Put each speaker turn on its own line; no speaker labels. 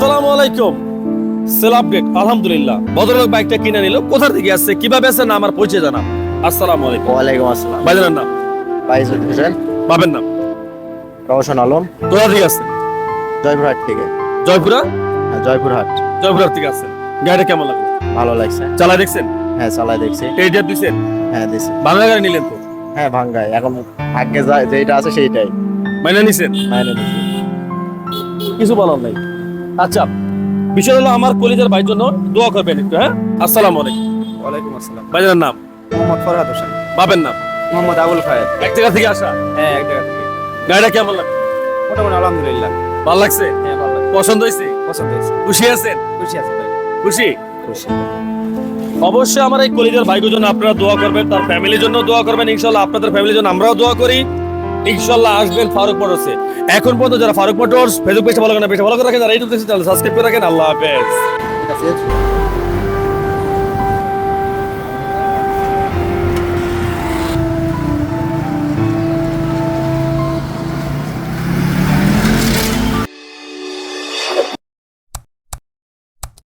আসসালামু আলাইকুম। Sell update আলহামদুলিল্লাহ। ভদ্রলোক বাইকটা কিনে নিল কোথা থেকে আসছে কীভাবে আসছে না আমার পরিচয় জানা আসসালামু আলাইকুম।
ওয়ালাইকুম আসসালাম।
ভাইজানের নাম?
বাইজুল হোসেন।
বাবের নাম?
রওশন আলম।
কোথা থেকে আসছেন?
জয়পুরহাট থেকে।
জয়পুরা?
হ্যাঁ, জয়পুরহাট।
জয়পুরহাট থেকে আসছেন। গাড়িটা কেমন লাগল?
ভালো লাগছে।
চালাই দেখছেন?
হ্যাঁ চালাই দেখছি।
এইটা দিছেন?
হ্যাঁ দিছি।
বাংলা গাড়ি নিলেন তো?
হ্যাঁ ভাঙ্গাই এখন আগে যেটা আছে সেইটাই।
মাইনে নিছেন?
মাইনে দিছি
কিছু বলার নাই। আচ্ছা বিষয় হলো আমার কলিজার ভাইয়ের জন্য দোয়া করবেন একটু হ্যাঁ? আসসালামু আলাইকুম।
ওয়ালাইকুম আসসালাম।
ভাইজানের নাম?
মোহাম্মদ ফরহাদ হোসেন।
বাবের নাম?
মোহাম্মদ আবুল খায়ের
এক জায়গা থেকে আসা?
হ্যাঁ এক জায়গা থেকে।
গাড়িটা কেমন লাগল
মোটামুটি আলহামদুলিল্লাহ।
ভালো লাগছে?
হ্যাঁ ভালো লাগছে।
পছন্দ হয়েছে?
পছন্দ হয়েছে।
খুশি আছেন?
খুশি আছে ভাই।
খুশি?
খুশি।
অবশ্যই আমার এই কলিজার ভাইগুর জন্য আপনারা দোয়া করবেন তার ফ্যামিলির জন্য দোয়া করবেন ইনশাল্লাহ আপনাদের ফ্যামিলির জন্য আমরাও দোয়া করি। ইনশাল্লাহ আসবেন ফারুক মোটরসে। এখন পর্যন্ত যারা ফারুক মোটরস ফেসবুক পেজটা ভালো করে পেজটা ভালো করে রাখেন, যারা ইউটিউব চ্যানেল সাবস্ক্রাইব করে রাখেন। আল্লাহ হাফেজ।